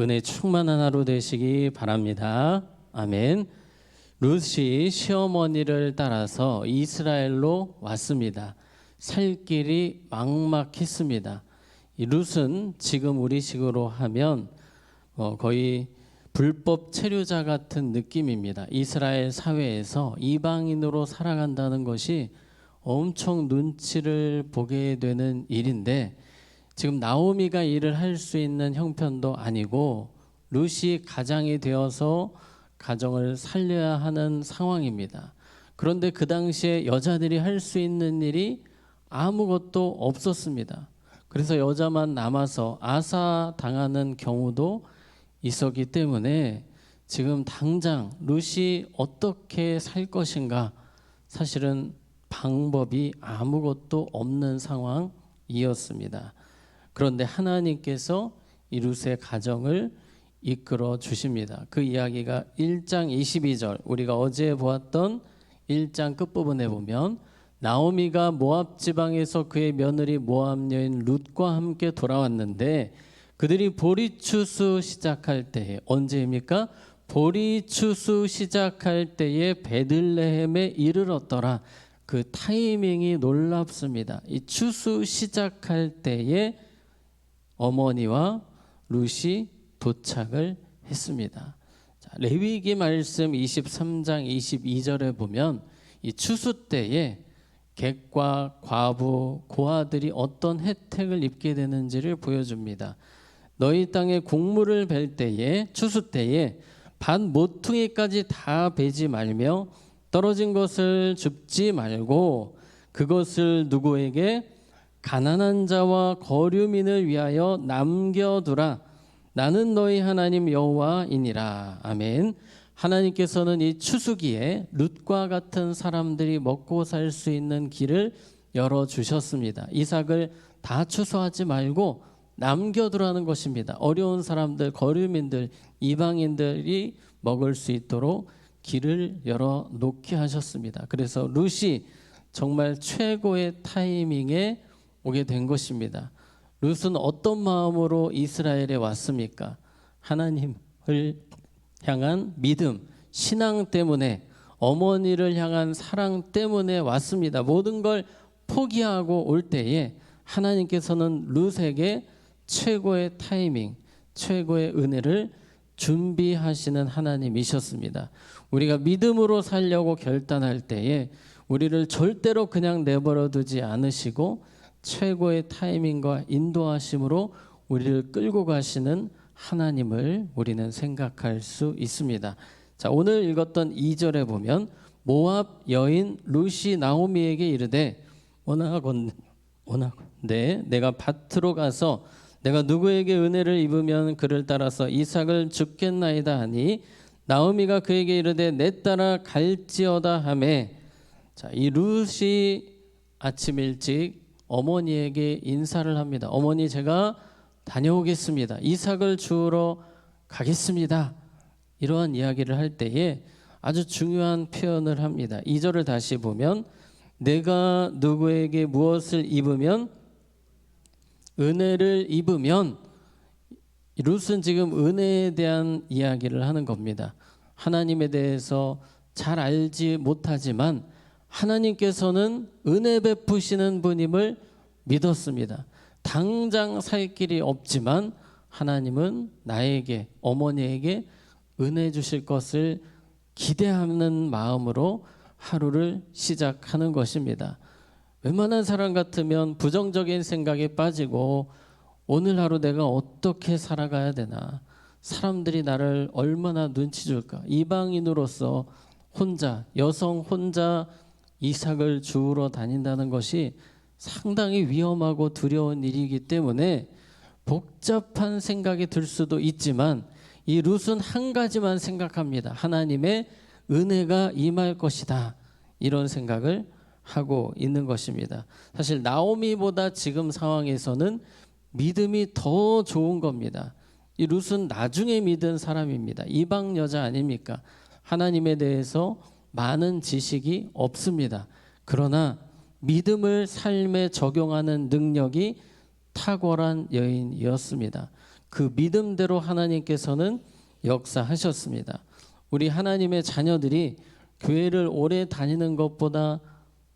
은혜 충만한 하루 되시기 바랍니다. 아멘. 룻이 시어머니를 따라서 이스라엘로 왔습니다. 살 길이 막막했습니다. 이 룻은 지금 우리식으로 하면 어, 거의 불법 체류자 같은 느낌입니다. 이스라엘 사회에서 이방인으로 살아간다는 것이 엄청 눈치를 보게 되는 일인데 지금 나오미가 일을 할 수 있는 형편도 아니고 룻이 가장이 되어서 가정을 살려야 하는 상황입니다. 그런데 그 당시에 여자들이 할 수 있는 일이 아무것도 없었습니다. 그래서 여자만 남아서 아사 당하는 경우도 있었기 때문에 지금 당장 룻이 어떻게 살 것인가 사실은 방법이 아무것도 없는 상황이었습니다. 그런데 하나님께서 이 룻의 가정을 이끌어 주십니다. 그 이야기가 1장 22절 우리가 어제 보았던 1장 끝부분에 보면 나오미가 모압 지방에서 그의 며느리 모압 여인 룻과 함께 돌아왔는데 그들이 보리 추수 시작할 때에 언제입니까? 보리 추수 시작할 때에 베들레헴에 이르렀더라. 그 타이밍이 놀랍습니다. 이 추수 시작할 때에 어머니와 룻이 도착을 했습니다. 자, 레위기 말씀 23장 22절에 보면 이 추수 때에 객과 과부, 고아들이 어떤 혜택을 입게 되는지를 보여줍니다. 너희 땅에 곡물을 벨 때에 추수 때에 밭 모퉁이까지 다 베지 말며 떨어진 것을 줍지 말고 그것을 누구에게 가난한 자와 거류민을 위하여 남겨두라. 나는 너희 하나님 여호와이니라. 아멘. 하나님께서는 이 추수기에 룻과 같은 사람들이 먹고 살 수 있는 길을 열어 주셨습니다. 이삭을 다 추수하지 말고 남겨두라는 것입니다. 어려운 사람들, 거류민들, 이방인들이 먹을 수 있도록 길을 열어 놓게 하셨습니다. 그래서 룻이 정말 최고의 타이밍에 오게 된 것입니다. 룻은 어떤 마음으로 이스라엘에 왔습니까? 하나님을 향한 믿음, 신앙 때문에 어머니를 향한 사랑 때문에 왔습니다. 모든 걸 포기하고 올 때에 하나님께서는 룻에게 최고의 타이밍, 최고의 은혜를 준비하시는 하나님이셨습니다. 우리가 믿음으로 살려고 결단할 때에 우리를 절대로 그냥 내버려 두지 않으시고 최고의 타이밍과 인도하심으로 우리를 끌고 가시는 하나님을 우리는 생각할 수 있습니다. 자, 오늘 읽었던 2절에 보면 모압 여인 루시 나오미에게 이르되 원하건 원하건대 내가 밭으로 가서 내가 누구에게 은혜를 입으면 그를 따라서 이삭을 죽겠나이다 하니 나오미가 그에게 이르되 내 따라 갈지어다 하매 자이 룻이 아침 일찍 어머니에게 인사를 합니다. 어머니 제가 다녀오겠습니다. 이삭을 주우러 가겠습니다. 이러한 이야기를 할 때에 아주 중요한 표현을 합니다. 2절을 다시 보면 내가 누구에게 무엇을 입으면 은혜를 입으면 룻은 지금 은혜에 대한 이야기를 하는 겁니다. 하나님에 대해서 잘 알지 못하지만 하나님께서는 은혜 베푸시는 분임을 믿었습니다. 당장 살 길이 없지만 하나님은 나에게 어머니에게 은혜 주실 것을 기대하는 마음으로 하루를 시작하는 것입니다. 웬만한 사람 같으면 부정적인 생각에 빠지고 오늘 하루 내가 어떻게 살아가야 되나 사람들이 나를 얼마나 눈치 줄까 이방인으로서 혼자 여성 혼자 이삭을 주우러 다닌다는 것이 상당히 위험하고 두려운 일이기 때문에 복잡한 생각이 들 수도 있지만 이 룻은 한 가지만 생각합니다. 하나님의 은혜가 임할 것이다. 이런 생각을 하고 있는 것입니다. 사실 나오미보다 지금 상황에서는 믿음이 더 좋은 겁니다. 이 룻은 나중에 믿은 사람입니다. 이방 여자 아닙니까? 하나님에 대해서 많은 지식이 없습니다. 그러나 믿음을 삶에 적용하는 능력이 탁월한 여인이었습니다. 그 믿음대로 하나님께서는 역사하셨습니다. 우리 하나님의 자녀들이 교회를 오래 다니는 것보다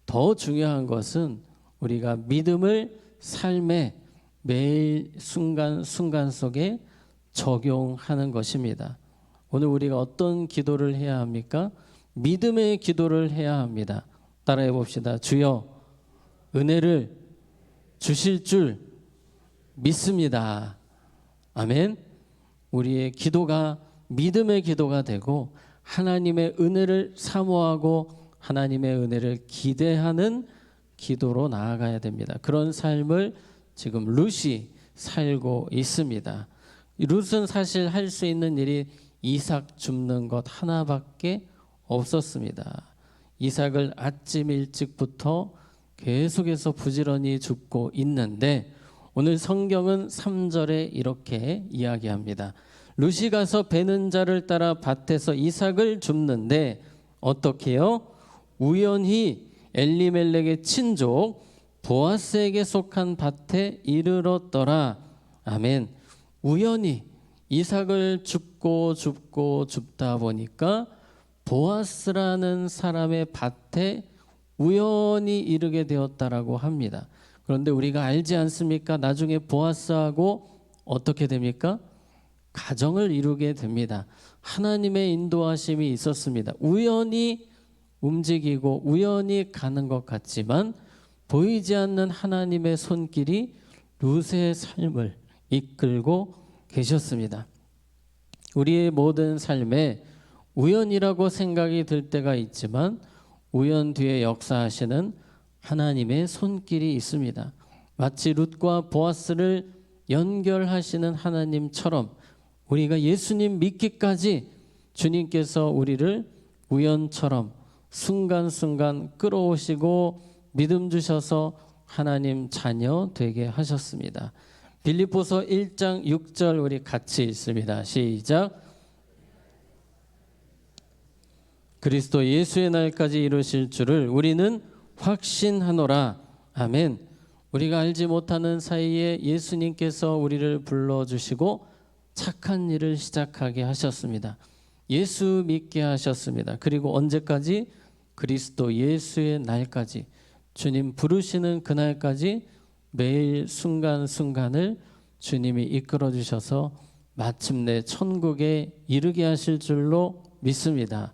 더 중요한 것은 우리가 믿음을 삶의 매일 순간 순간 속에 적용하는 것입니다. 오늘 우리가 어떤 기도를 해야 합니까? 믿음의 기도를 해야 합니다. 따라해 봅시다. 주여 은혜를 주실 줄 믿습니다. 아멘. 우리의 기도가 믿음의 기도가 되고 하나님의 은혜를 사모하고 하나님의 은혜를 기대하는 기도로 나아가야 됩니다. 그런 삶을 지금 룻이 살고 있습니다. 룻은 사실 할 수 있는 일이 이삭 줍는 것 하나밖에 없었습니다. 이삭을 아침 일찍부터 계속해서 부지런히 줍고 있는데 오늘 성경은 3절에 이렇게 이야기합니다. 룻이 가서 베는 자를 따라 밭에서 이삭을 줍는데 어떻게요? 우연히 엘리멜렉의 친족 보아스에게 속한 밭에 이르렀더라. 아멘. 우연히 이삭을 줍고 줍고 줍다 보니까 보아스라는 사람의 밭에 우연히 이르게 되었다라고 합니다. 그런데 우리가 알지 않습니까? 나중에 보아스하고 어떻게 됩니까? 가정을 이루게 됩니다. 하나님의 인도하심이 있었습니다. 우연히 움직이고 우연히 가는 것 같지만 보이지 않는 하나님의 손길이 룻의 삶을 이끌고 계셨습니다. 우리의 모든 삶에 우연이라고 생각이 들 때가 있지만 우연 뒤에 역사하시는 하나님의 손길이 있습니다. 마치 룻과 보아스를 연결하시는 하나님처럼 우리가 예수님 믿기까지 주님께서 우리를 우연처럼 순간순간 끌어오시고 믿음 주셔서 하나님 자녀 되게 하셨습니다. 빌립보서 1장 6절 우리 같이 읽습니다. 시작. 그리스도 예수의 날까지 이루실 줄을 우리는 확신하노라. 아멘. 우리가 알지 못하는 사이에 예수님께서 우리를 불러 주시고 착한 일을 시작하게 하셨습니다. 예수 믿게 하셨습니다. 그리고 언제까지 그리스도 예수의 날까지 주님 부르시는 그날까지 매일 순간순간을 주님이 이끌어 주셔서 마침내 천국에 이르게 하실 줄로 믿습니다.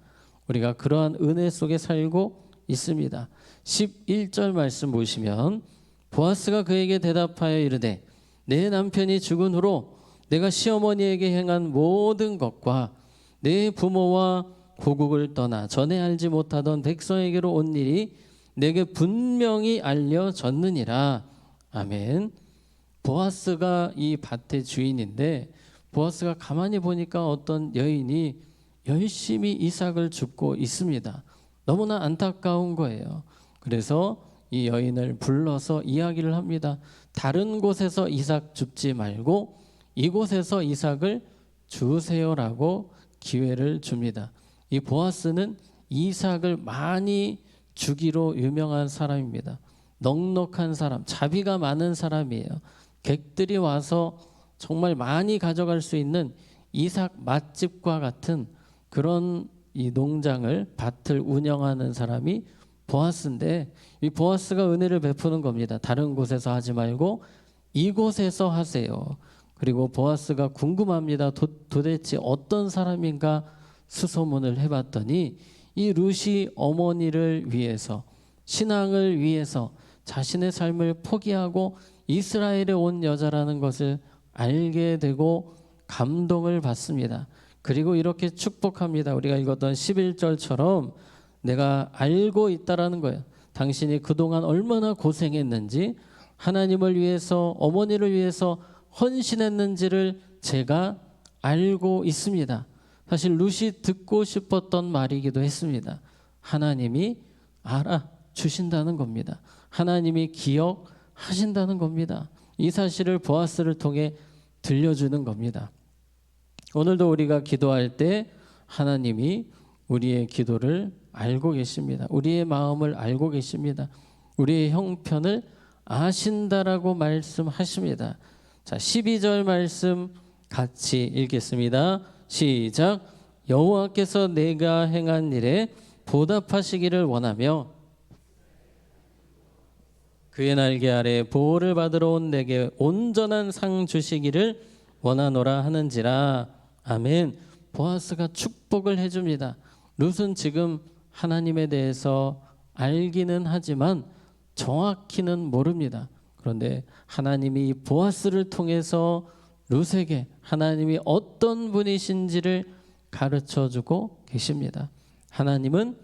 우리가 그러한 은혜 속에 살고 있습니다. 11절 말씀 보시면 보아스가 그에게 대답하여 이르되 내 남편이 죽은 후로 내가 시어머니에게 행한 모든 것과 내 부모와 고국을 떠나 전에 알지 못하던 백성에게로 온 일이 내게 분명히 알려졌느니라. 아멘. 보아스가 이 밭의 주인인데 보아스가 가만히 보니까 어떤 여인이 열심히 이삭을 줍고 있습니다. 너무나 안타까운 거예요. 그래서 이 여인을 불러서 이야기를 합니다. 다른 곳에서 이삭 줍지 말고 이곳에서 이삭을 주세요라고 기회를 줍니다. 이 보아스는 이삭을 많이 주기로 유명한 사람입니다. 넉넉한 사람, 자비가 많은 사람이에요. 객들이 와서 정말 많이 가져갈 수 있는 이삭 맛집과 같은 그런 이 농장을 밭을 운영하는 사람이 보아스인데 이 보아스가 은혜를 베푸는 겁니다. 다른 곳에서 하지 말고 이곳에서 하세요. 그리고 보아스가 궁금합니다. 도, 도대체 어떤 사람인가 수소문을 해봤더니 이 루시 어머니를 위해서 신앙을 위해서 자신의 삶을 포기하고 이스라엘에 온 여자라는 것을 알게 되고 감동을 받습니다. 그리고 이렇게 축복합니다. 우리가 읽었던 11절처럼 내가 알고 있다라는 거예요. 당신이 그동안 얼마나 고생했는지 하나님을 위해서 어머니를 위해서 헌신했는지를 제가 알고 있습니다. 사실 루시 듣고 싶었던 말이기도 했습니다. 하나님이 알아 주신다는 겁니다. 하나님이 기억하신다는 겁니다. 이 사실을 보아스를 통해 들려주는 겁니다. 오늘도 우리가 기도할 때 하나님이 우리의 기도를 알고 계십니다. 우리의 마음을 알고 계십니다. 우리의 형편을 아신다라고 말씀하십니다. 자, 12절 말씀 같이 읽겠습니다. 시작. 여호와께서 내가 행한 일에 보답하시기를 원하며 그의 날개 아래 보호를 받으러 온 내게 온전한 상 주시기를 원하노라 하는지라 아멘. 보아스가 축복을 해줍니다. 룻은 지금 하나님에 대해서 알기는 하지만 정확히는 모릅니다. 그런데 하나님이 이 보아스를 통해서 룻에게 하나님이 어떤 분이신지를 가르쳐 주고 계십니다. 하나님은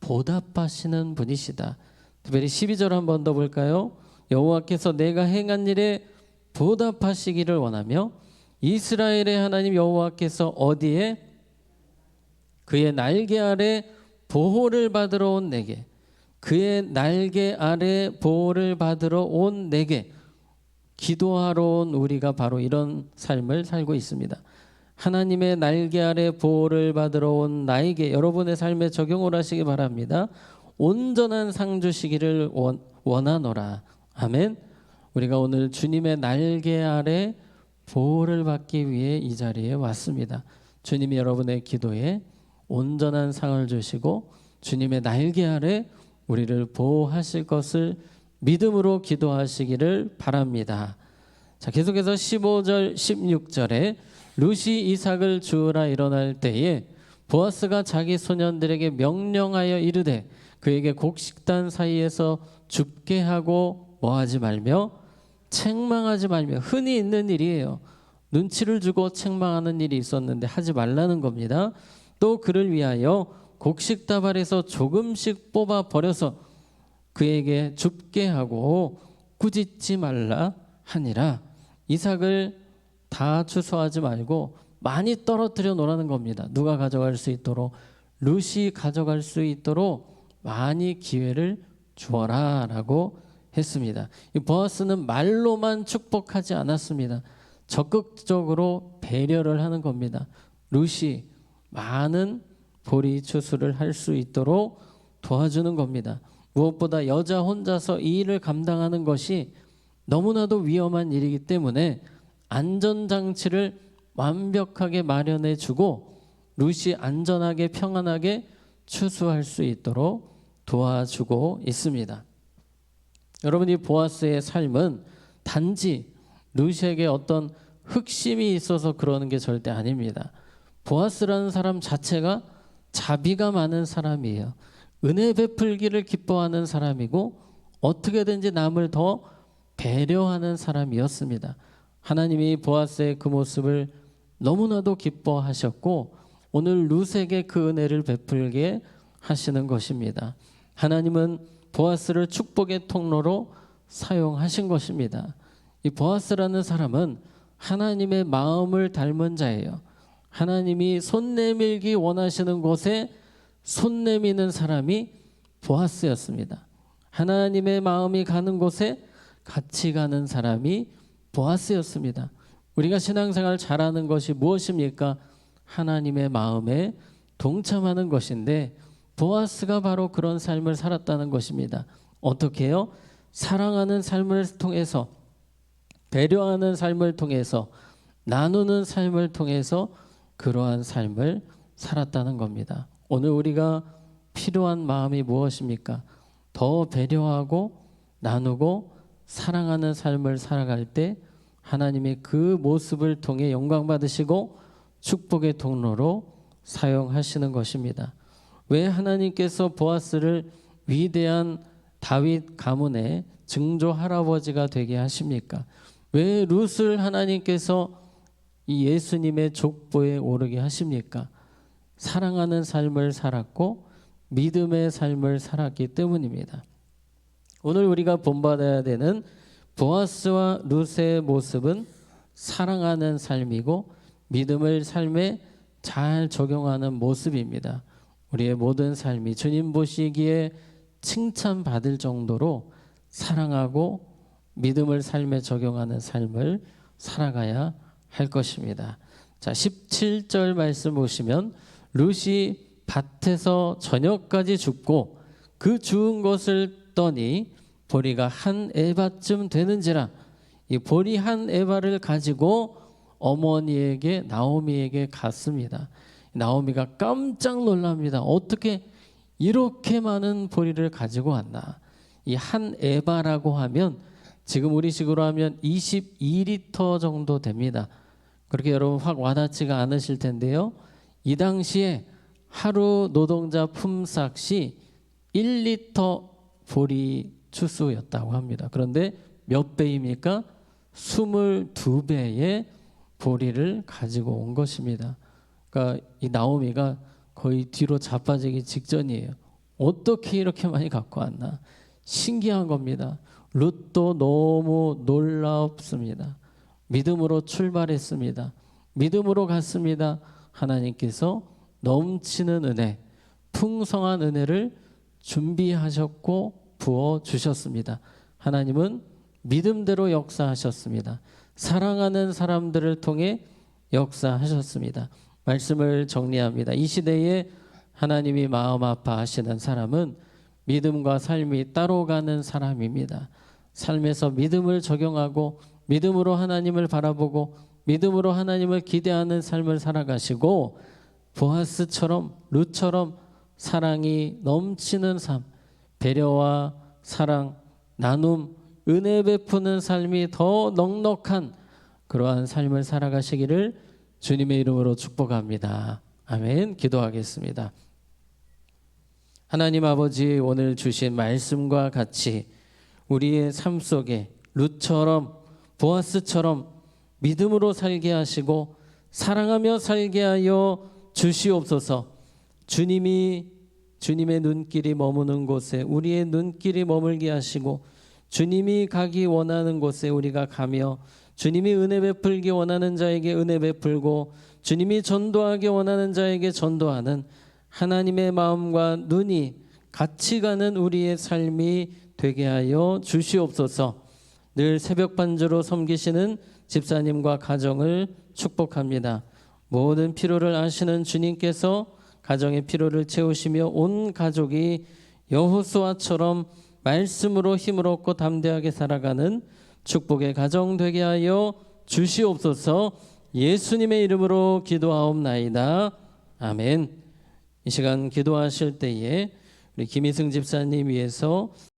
보답하시는 분이시다. 특별히 12절 한번 더 볼까요? 여호와께서 내가 행한 일에 보답하시기를 원하며 이스라엘의 하나님 여호와께서 어디에 그의 날개 아래 보호를 받으러 온 내게 그의 날개 아래 보호를 받으러 온 내게 기도하러 온 우리가 바로 이런 삶을 살고 있습니다. 하나님의 날개 아래 보호를 받으러 온 나에게 여러분의 삶에 적용을 하시기 바랍니다. 온전한 상 주시기를 원, 원하노라. 아멘. 우리가 오늘 주님의 날개 아래 보호를 받기 위해 이 자리에 왔습니다. 주님이 여러분의 기도에 온전한 상을 주시고 주님의 날개 아래 우리를 보호하실 것을 믿음으로 기도하시기를 바랍니다. 자, 계속해서 15절 16절에 루시 이삭을 주우라 일어날 때에 보아스가 자기 소년들에게 명령하여 이르되 그에게 곡식단 사이에서 줍게 하고 뭐하지 말며 책망하지 말며 흔히 있는 일이에요. 눈치를 주고 책망하는 일이 있었는데 하지 말라는 겁니다. 또 그를 위하여 곡식 다발에서 조금씩 뽑아 버려서 그에게 줍게 하고 꾸짖지 말라 하니라. 이삭을 다 추수하지 말고 많이 떨어뜨려 놓으라는 겁니다. 누가 가져갈 수 있도록 루시 가져갈 수 있도록 많이 기회를 주어라라고 했습니다. 이 보아스는 말로만 축복하지 않았습니다. 적극적으로 배려를 하는 겁니다. 루시 많은 보리 추수를 할 수 있도록 도와주는 겁니다. 무엇보다 여자 혼자서 이 일을 감당하는 것이 너무나도 위험한 일이기 때문에 안전장치를 완벽하게 마련해 주고 루시 안전하게 평안하게 추수할 수 있도록 도와주고 있습니다. 여러분 이 보아스의 삶은 단지 루시에게 어떤 흑심이 있어서 그러는 게 절대 아닙니다. 보아스라는 사람 자체가 자비가 많은 사람이에요. 은혜 베풀기를 기뻐하는 사람이고 어떻게든지 남을 더 배려하는 사람이었습니다. 하나님이 보아스의 그 모습을 너무나도 기뻐하셨고 오늘 룻에게 그 은혜를 베풀게 하시는 것입니다. 하나님은 보아스를 축복의 통로로 사용하신 것입니다. 이 보아스라는 사람은 하나님의 마음을 닮은 자예요. 하나님이 손 내밀기 원하시는 곳에 손 내미는 사람이 보아스였습니다. 하나님의 마음이 가는 곳에 같이 가는 사람이 보아스였습니다. 우리가 신앙생활 잘하는 것이 무엇입니까? 하나님의 마음에 동참하는 것인데 보아스가 바로 그런 삶을 살았다는 것입니다. 어떻게요? 사랑하는 삶을 통해서 배려하는 삶을 통해서 나누는 삶을 통해서 그러한 삶을 살았다는 겁니다. 오늘 우리가 필요한 마음이 무엇입니까? 더 배려하고 나누고 사랑하는 삶을 살아갈 때 하나님이 그 모습을 통해 영광 받으시고 축복의 통로로 사용하시는 것입니다. 왜 하나님께서 보아스를 위대한 다윗 가문의 증조 할아버지가 되게 하십니까? 왜 룻을 하나님께서 이 예수님의 족보에 오르게 하십니까? 사랑하는 삶을 살았고 믿음의 삶을 살았기 때문입니다. 오늘 우리가 본받아야 되는 보아스와 룻의 모습은 사랑하는 삶이고 믿음을 삶에 잘 적용하는 모습입니다. 우리의 모든 삶이 주님 보시기에 칭찬받을 정도로 사랑하고 믿음을 삶에 적용하는 삶을 살아가야 할 것입니다. 자, 17절 말씀 보시면 룻이 밭에서 저녁까지 죽고 그 주운 것을 떠니 보리가 한 에바쯤 되는지라 이 보리 한 에바를 가지고 어머니에게 나오미에게 갔습니다. 나오미가 깜짝 놀랍니다. 어떻게 이렇게 많은 보리를 가지고 왔나? 이 한 에바라고 하면 지금 우리식으로 하면 22리터 정도 됩니다. 그렇게 여러분 확 와닿지가 않으실 텐데요. 이 당시에 하루 노동자 품삯이 1리터 보리 추수였다고 합니다. 그런데 몇 배입니까? 22배의 보리를 가지고 온 것입니다. 그러니까 이 나오미가 거의 뒤로 자빠지기 직전이에요. 어떻게 이렇게 많이 갖고 왔나? 신기한 겁니다. 룻도 너무 놀랍습니다. 믿음으로 출발했습니다. 믿음으로 갔습니다. 하나님께서 넘치는 은혜, 풍성한 은혜를 준비하셨고 부어 주셨습니다. 하나님은 믿음대로 역사하셨습니다. 사랑하는 사람들을 통해 역사하셨습니다. 말씀을 정리합니다. 이 시대에 하나님이 마음 아파하시는 사람은 믿음과 삶이 따로 가는 사람입니다. 삶에서 믿음을 적용하고 믿음으로 하나님을 바라보고 믿음으로 하나님을 기대하는 삶을 살아가시고 보아스처럼 룻처럼 사랑이 넘치는 삶, 배려와 사랑, 나눔, 은혜 베푸는 삶이 더 넉넉한 그러한 삶을 살아가시기를 주님의 이름으로 축복합니다. 아멘. 기도하겠습니다. 하나님 아버지 오늘 주신 말씀과 같이 우리의 삶 속에 룻처럼 보아스처럼 믿음으로 살게 하시고 사랑하며 살게 하여 주시옵소서. 주님이 주님의 눈길이 머무는 곳에 우리의 눈길이 머물게 하시고 주님이 가기 원하는 곳에 우리가 가며 주님이 은혜 베풀기 원하는 자에게 은혜 베풀고 주님이 전도하기 원하는 자에게 전도하는 하나님의 마음과 눈이 같이 가는 우리의 삶이 되게 하여 주시옵소서. 늘 새벽 반주로 섬기시는 집사님과 가정을 축복합니다. 모든 필요를 아시는 주님께서 가정의 필요를 채우시며 온 가족이 여호수아처럼 말씀으로 힘을 얻고 담대하게 살아가는 축복의 가정 되게 하여 주시옵소서. 예수님의 이름으로 기도하옵나이다. 아멘. 이 시간 기도하실 때에 우리 김희승 집사님 위해서